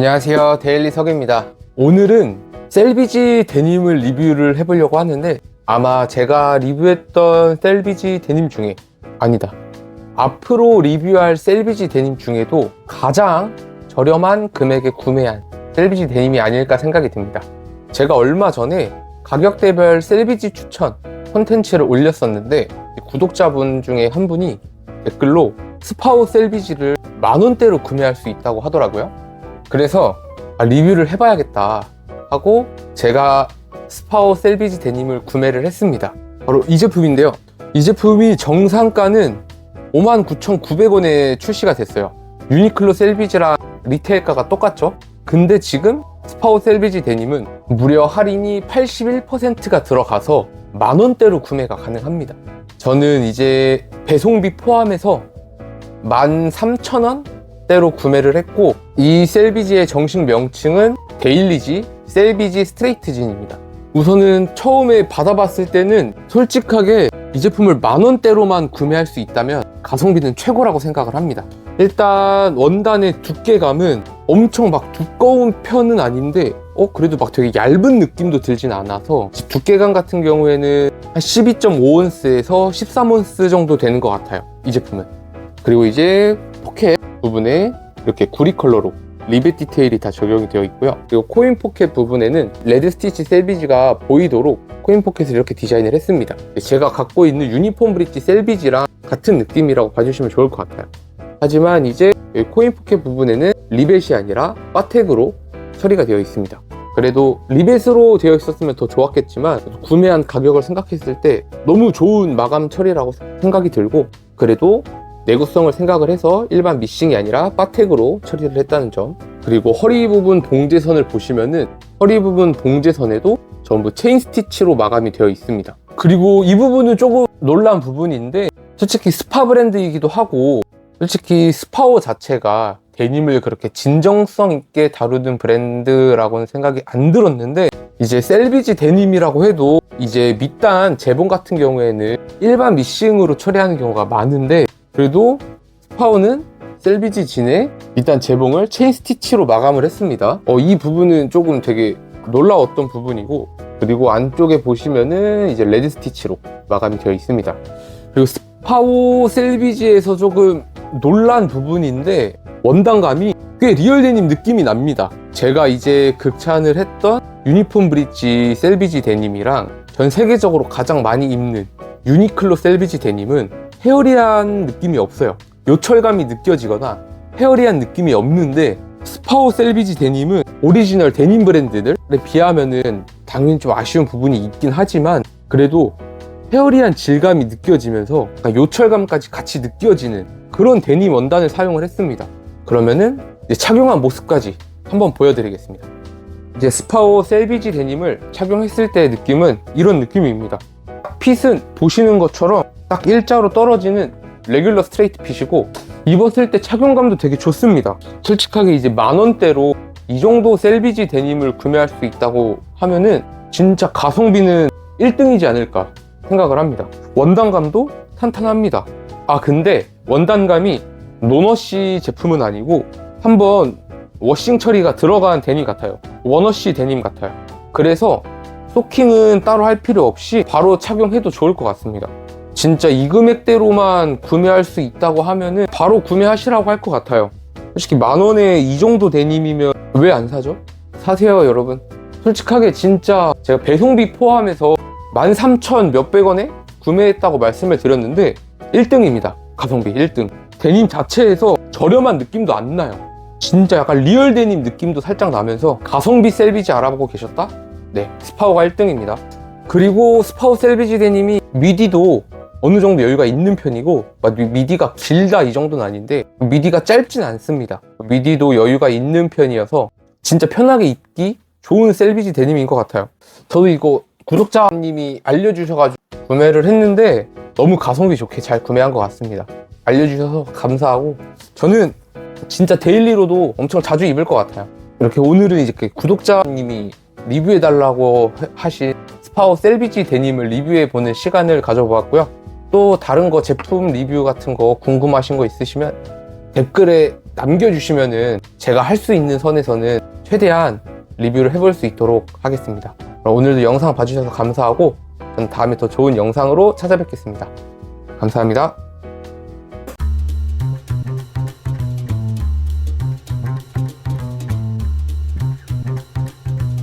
안녕하세요. 데일리 석입니다. 오늘은 셀비지 데님을 리뷰를 해보려고 하는데 아마 제가 리뷰했던 셀비지 데님 중에 아니다. 앞으로 리뷰할 셀비지 데님 중에도 가장 저렴한 금액에 구매한 셀비지 데님이 아닐까 생각이 듭니다. 제가 얼마 전에 가격대별 셀비지 추천 콘텐츠를 올렸었는데 구독자분 중에 한 분이 댓글로 스파오 셀비지를 만원대로 구매할 수 있다고 하더라고요 그래서 아, 리뷰를 해봐야겠다 하고 제가 스파오 셀비지 데님을 구매를 했습니다. 바로 이 제품인데요. 이 제품이 정상가는 59,900원에 출시가 됐어요. 유니클로 셀비지랑 리테일가가 똑같죠? 근데 지금 스파오 셀비지 데님은 무려 할인이 81%가 들어가서 만원대로 구매가 가능합니다. 저는 이제 배송비 포함해서 13,000원? 대로 구매를 했고 이 셀비지의 정식 명칭은 데일리지 셀비지 스트레이트진입니다. 우선은 처음에 받아봤을 때는 솔직하게 이 제품을 만 원대로만 구매할 수 있다면 가성비는 최고라고 생각을 합니다. 일단 원단의 두께감은 엄청 막 두꺼운 편은 아닌데 어 그래도 막 되게 얇은 느낌도 들진 않아서 두께감 같은 경우에는 한 12.5온스에서 13온스 정도 되는 것 같아요. 이 제품은. 그리고 이제 부분에 이렇게 구리 컬러로 리벳 디테일이 다 적용이 되어 있고요. 그리고 코인 포켓 부분에는 레드 스티치 셀비지가 보이도록 코인 포켓을 이렇게 디자인을 했습니다. 제가 갖고 있는 유니폼 브릿지 셀비지랑 같은 느낌이라고 봐주시면 좋을 것 같아요. 하지만 이제 코인 포켓 부분에는 리벳이 아니라 바텍으로 처리가 되어 있습니다. 그래도 리벳으로 되어 있었으면 더 좋았겠지만 구매한 가격을 생각했을 때 너무 좋은 마감 처리라고 생각이 들고 그래도 내구성을 생각을 해서 일반 미싱이 아니라 바텍으로 처리를 했다는 점. 그리고 허리 부분 봉제선을 보시면은 허리 부분 봉제선에도 전부 체인 스티치로 마감이 되어 있습니다. 그리고 이 부분은 조금 놀란 부분인데 솔직히 스파 브랜드이기도 하고 솔직히 스파오 자체가 데님을 그렇게 진정성 있게 다루는 브랜드라고는 생각이 안 들었는데 이제 셀비지 데님이라고 해도 이제 밑단 재봉 같은 경우에는 일반 미싱으로 처리하는 경우가 많은데 그래도 스파오는 셀비지 진에 일단 재봉을 체인 스티치로 마감을 했습니다. 어, 이 부분은 조금 되게 놀라웠던 부분이고 그리고 안쪽에 보시면은 이제 레드 스티치로 마감이 되어 있습니다. 그리고 스파오 셀비지에서 조금 놀란 부분인데 원단감이 꽤 리얼 데님 느낌이 납니다. 제가 이제 극찬을 했던 유니폼 브릿지 셀비지 데님이랑 전 세계적으로 가장 많이 입는 유니클로 셀비지 데님은 헤어리한 느낌이 없어요. 요철감이 느껴지거나 헤어리한 느낌이 없는데 스파오 셀비지 데님은 오리지널 데님 브랜드들에 비하면은 당연히 좀 아쉬운 부분이 있긴 하지만 그래도 헤어리한 질감이 느껴지면서 요철감까지 같이 느껴지는 그런 데님 원단을 사용을 했습니다. 그러면은 착용한 모습까지 한번 보여드리겠습니다. 이제 스파오 셀비지 데님을 착용했을 때의 느낌은 이런 느낌입니다. 핏은 보시는 것처럼 딱 일자로 떨어지는 레귤러 스트레이트 핏이고 입었을 때 착용감도 되게 좋습니다. 솔직하게 이제 만 원대로 이 정도 셀비지 데님을 구매할 수 있다고 하면은 진짜 가성비는 1등이지 않을까 생각을 합니다. 원단감도 탄탄합니다. 아 근데 원단감이 노너시 제품은 아니고 한번 워싱 처리가 들어간 데님 같아요. 원어시 데님 같아요. 그래서 소킹은 따로 할 필요 없이 바로 착용해도 좋을 것 같습니다. 진짜 이 금액대로만 구매할 수 있다고 하면은 바로 구매하시라고 할 것 같아요. 솔직히 만 원에 이 정도 데님이면 왜 안 사죠? 사세요, 여러분. 솔직하게 진짜 제가 배송비 포함해서 13,000 몇백 원에 구매했다고 말씀을 드렸는데 1등입니다. 가성비 1등. 데님 자체에서 저렴한 느낌도 안 나요. 진짜 약간 리얼 데님 느낌도 살짝 나면서 가성비 셀비지 알아보고 계셨다? 네, 스파오가 1등입니다. 그리고 스파오 셀비지 데님이 미디도 어느 정도 여유가 있는 편이고 막 미디가 길다 이 정도는 아닌데 미디가 짧진 않습니다. 미디도 여유가 있는 편이어서 진짜 편하게 입기 좋은 셀비지 데님인 것 같아요. 저도 이거 구독자님이 알려주셔가지고 구매를 했는데 너무 가성비 좋게 잘 구매한 것 같습니다. 알려주셔서 감사하고 저는 진짜 데일리로도 엄청 자주 입을 것 같아요. 이렇게 오늘은 이제 그 구독자님이 리뷰해달라고 하신 스파오 셀비지 데님을 리뷰해보는 시간을 가져보았고요. 또 다른 거 제품 리뷰 같은 거 궁금하신 거 있으시면 댓글에 남겨주시면은 제가 할 수 있는 선에서는 최대한 리뷰를 해볼 수 있도록 하겠습니다. 오늘도 영상 봐주셔서 감사하고 저는 다음에 더 좋은 영상으로 찾아뵙겠습니다. 감사합니다.